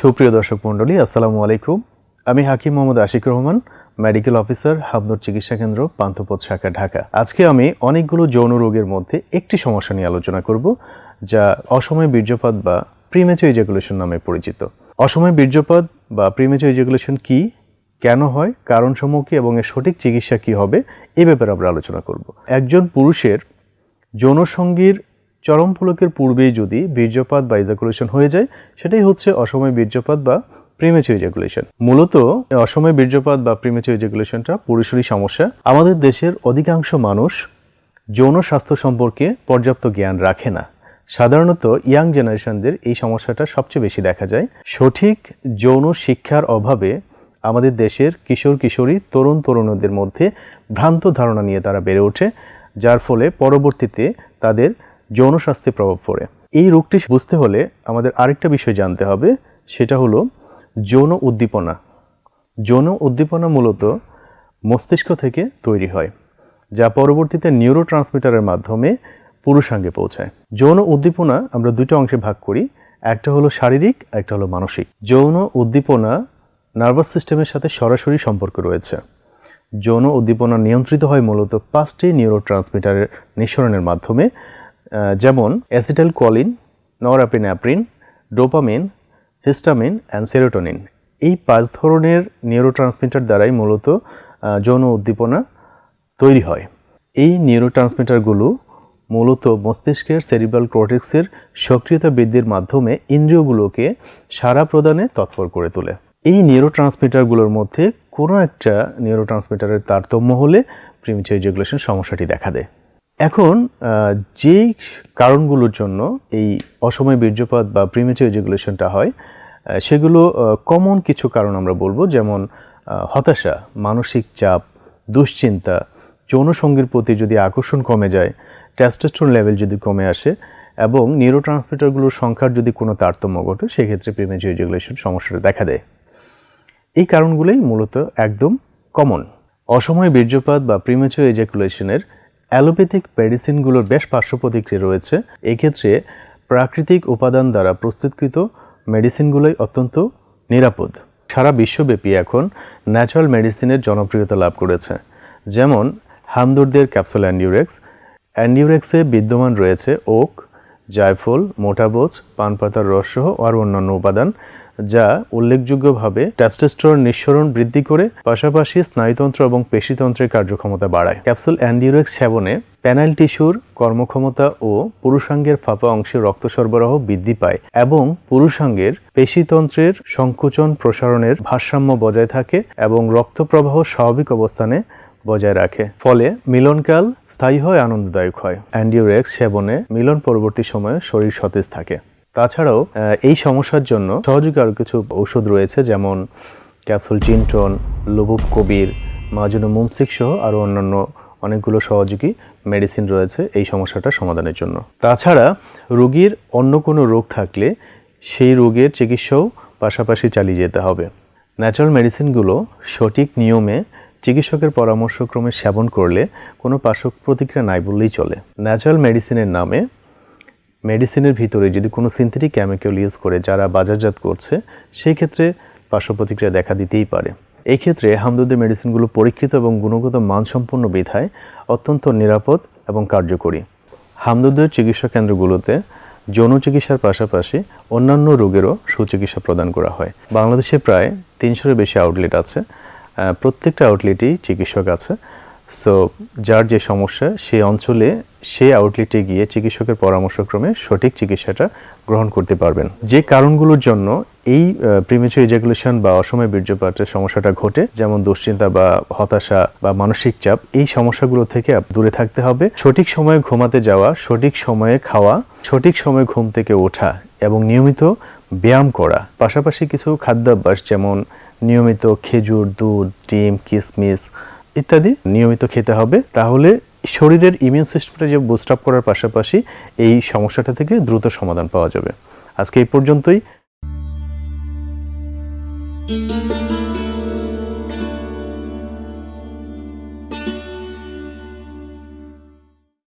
সুপ্রিয় দর্শক মণ্ডলী, আসসালামু আলাইকুম। আমি হাকিম মোহাম্মদ আশিক রহমান, মেডিকেল অফিসার, হাবনুর চিকিৎসা কেন্দ্র, পান্থপথ শাখা, ঢাকা। আজকে আমি অনেকগুলো যৌন রোগের মধ্যে একটি সমস্যা নিয়ে আলোচনা করব, যা অসময় বীর্যপাত বা প্রিমেচো ইজাকুলেশন নামে পরিচিত। অসময় বীর্যপাত বা প্রিমেচো ইজাকুলেশন কি, কেন হয়, কারণসমূহ কি, এবং এর সঠিক চিকিৎসা কি হবে, এ ব্যাপারে আমরা আলোচনা করব। একজন পুরুষের যৌনসঙ্গীর চরম পুলকের পূর্বেই যদি বীর্যপাত বা ইজাকুলেশন হয়ে যায়, সেটাই হচ্ছে অসময় বীর্যপাত বা প্রিমেচু ইজাকুলেশন মূলত অসময় বীর্যপাত বা প্রিমেচু ইজাকুলেশনটা পুরুষেরই সমস্যা। আমাদের দেশের অধিকাংশ মানুষ যৌন স্বাস্থ্য সম্পর্কে পর্যাপ্ত জ্ঞান রাখে না। সাধারণত ইয়াং জেনারেশনদের এই সমস্যাটা সবচেয়ে বেশি দেখা যায়। সঠিক যৌন শিক্ষার অভাবে আমাদের দেশের কিশোর, কিশোরী, তরুণ, তরুণীদের মধ্যে ভ্রান্ত ধারণা নিয়ে তারা বেড়ে ওঠে, যার ফলে পরবর্তীতে তাদের যৌন প্রভাব পড়ে। এই রোগটি বুঝতে হলে আমাদের আরেকটা বিষয় জানতে হবে, সেটা হলো যৌন উদ্দীপনা। যৌন উদ্দীপনা মূলত মস্তিষ্ক থেকে তৈরি হয়, যা পরবর্তীতে নিউরো ট্রান্সমিটারের মাধ্যমে পুরুষাঙ্গে পৌঁছায়। যৌন উদ্দীপনা আমরা দুটো অংশে ভাগ করি, একটা হলো শারীরিক, একটা হলো মানসিক। যৌন উদ্দীপনা নার্ভাস সিস্টেমের সাথে সরাসরি সম্পর্ক রয়েছে। যৌন উদ্দীপনা নিয়ন্ত্রিত হয় মূলত পাঁচটি নিউরো ট্রান্সমিটারের নিঃসরণের মাধ্যমে যেমন acetylcholine norepinephrine dopamine histamine and serotonin এই পাঁচ ধরনের নিউরো ট্রান্সমিটার দ্বারাই মূলত যৌন উদ্দীপনা তৈরি হয়। এই নিউরো ট্রান্সমিটারগুলো মূলত মস্তিষ্কের সেরিব্রাল কর্টেক্সের সক্রিয়তা বৃদ্ধির মাধ্যমে ইন্দ্রিয়গুলোকে সারা প্রদানে তৎপর করে তোলে। এই নিউরো ট্রান্সমিটারগুলোর মধ্যে কোনো একটা নিউরো ট্রান্সমিটারের তারতম্য হলে প্রিমিচার ইজাগুলেশন সমস্যাটি দেখা দেয়। এখন যেই কারণগুলোর জন্য এই অসময় বীর্যপাত বা প্রিমেচার ইজাগুলেশনটা হয় সেগুলো কমন কিছু কারণ আমরা বলব, যেমন হতাশা, মানসিক চাপ, দুশ্চিন্তা যৌনসঙ্গীর প্রতি যদি আকর্ষণ কমে যায় টেস্টোস্টেরন লেভেল যদি কমে আসে, এবং নিউরো ট্রান্সমিটারগুলোর সংখ্যার যদি কোনো তারতম্য ঘটে, সেক্ষেত্রে প্রিমেচার ইজাগুলেশন সমস্যাটা দেখা দেয়। এই কারণগুলোই মূলত একদম কমন অসময় বীর্যপাত বা প্রিমেচুর এজাকুলেশনের অ্যালোপ্যাথিক মেডিসিনগুলোর বেশ পার্শ্ব প্রতিক্রিয়া রয়েছে। এক্ষেত্রে প্রাকৃতিক উপাদান দ্বারা প্রস্তুতকৃত মেডিসিনগুলোই অত্যন্ত নিরাপদ। সারা বিশ্বব্যাপী এখন ন্যাচারাল মেডিসিনের জনপ্রিয়তা লাভ করেছে। যেমন হামদুরদের ক্যাপসুল অ্যান্ডিউরেক্স। অ্যান্ডিউরেক্সে বিদ্যমান রয়েছে ওক জায়ফল মোটাবোচ পান পাতার রসসহ আর অন্যান্য উপাদান, যা উল্লেখযোগ্যভাবে টেস্টোস্টেরন নিঃসরণ বৃদ্ধি করে পাশাপাশি স্নায়ুতন্ত্র এবং পেশিতন্ত্রের কার্যক্ষমতা বাড়ায়। ক্যাপসুল অ্যান্ডিউরেক্স সেবনে প্যানাল টিস্যুর কর্মক্ষমতা ও পুরুষাঙ্গের ফাঁপা অংশে রক্ত সরবরাহ বৃদ্ধি পায় এবং পুরুষাঙ্গের পেশিতন্ত্রের সংকোচন প্রসারণের ভারসাম্য বজায় থাকে এবং রক্ত প্রবাহ স্বাভাবিক অবস্থানে বজায় রাখে। ফলে মিলনকাল স্থায়ী হয়, আনন্দদায়ক হয়। অ্যান্ডিওরেক্স সেবনে মিলন পরবর্তী সময়ে শরীর সতেজ থাকে। তাছাড়াও এই সমস্যার জন্য সহযোগী আরও কিছু ঔষধ রয়েছে, যেমন ক্যাপসুল চিন্টন, লুবুব কবির, মাজুনো মুমসিক সহ আরও অন্যান্য অনেকগুলো সহযোগী মেডিসিন রয়েছে এই সমস্যাটা সমাধানের জন্য। তাছাড়া, রোগীর অন্য কোনো রোগ থাকলে সেই রোগের চিকিৎসাও পাশাপাশি চালিয়ে যেতে হবে। ন্যাচারাল মেডিসিনগুলো সঠিক নিয়মে চিকিৎসকের পরামর্শক্রমে সেবন করলে কোনো পার্শ্ব প্রতিক্রিয়া নাই বললেই চলে। ন্যাচারাল মেডিসিনের নামে মেডিসিনের ভিতরে যদি কোনো সিনথেটিক কেমিক্যাল ইউজ করে যারা বাজারজাত করছে, সেই ক্ষেত্রে পার্শ্ব প্রতিক্রিয়া দেখা দিতেই পারে। এই ক্ষেত্রে হামদুদের মেডিসিনগুলো পরীক্ষিত এবং গুণগত মানসম্পন্ন বিধায় অত্যন্ত নিরাপদ এবং কার্যকরী। হামদুদের চিকিৎসা কেন্দ্রগুলোতে যৌন চিকিৎসার পাশাপাশি অন্যান্য রোগেরও সুচিকিৎসা প্রদান করা হয়। বাংলাদেশে প্রায় তিনশোর বেশি আউটলেট আছে। প্রত্যেকটা আউটলেটেই চিকিৎসক আছে। সো যার যে সমস্যা সেই অঞ্চলে সেই আউটলেটে গিয়ে চিকিৎসকের পরামর্শক্রমে সঠিক চিকিৎসাটা গ্রহণ করতে পারবেন। যে কারণগুলোর জন্য এই প্রিমেচুর ইজাকুলেশন বা অসময় বীর্যপাতের সমস্যাটা ঘটে, যেমন দুশ্চিন্তা বা হতাশা বা মানসিক চাপ, এই সমস্যাগুলো থেকে দূরে থাকতে হবে। সঠিক সময়ে ঘুমাতে যাওয়া, সঠিক সময়ে খাওয়া, সঠিক সময়ে ঘুম থেকে ওঠা এবং নিয়মিত ব্যায়াম করা। পাশাপাশি কিছু খাদ্যাভ্যাস, যেমন নিয়মিত খেজুর, দুধ, ডিম, কিসমিস ইত্যাদি নিয়মিত খেতে হবে। তাহলে শরীরের ইমিউন সিস্টেমটা যে বুস্ট আপ করার পাশাপাশি এই সমস্যাটা থেকে দ্রুত সমাধান পাওয়া যাবে। আজকে এই পর্যন্তই।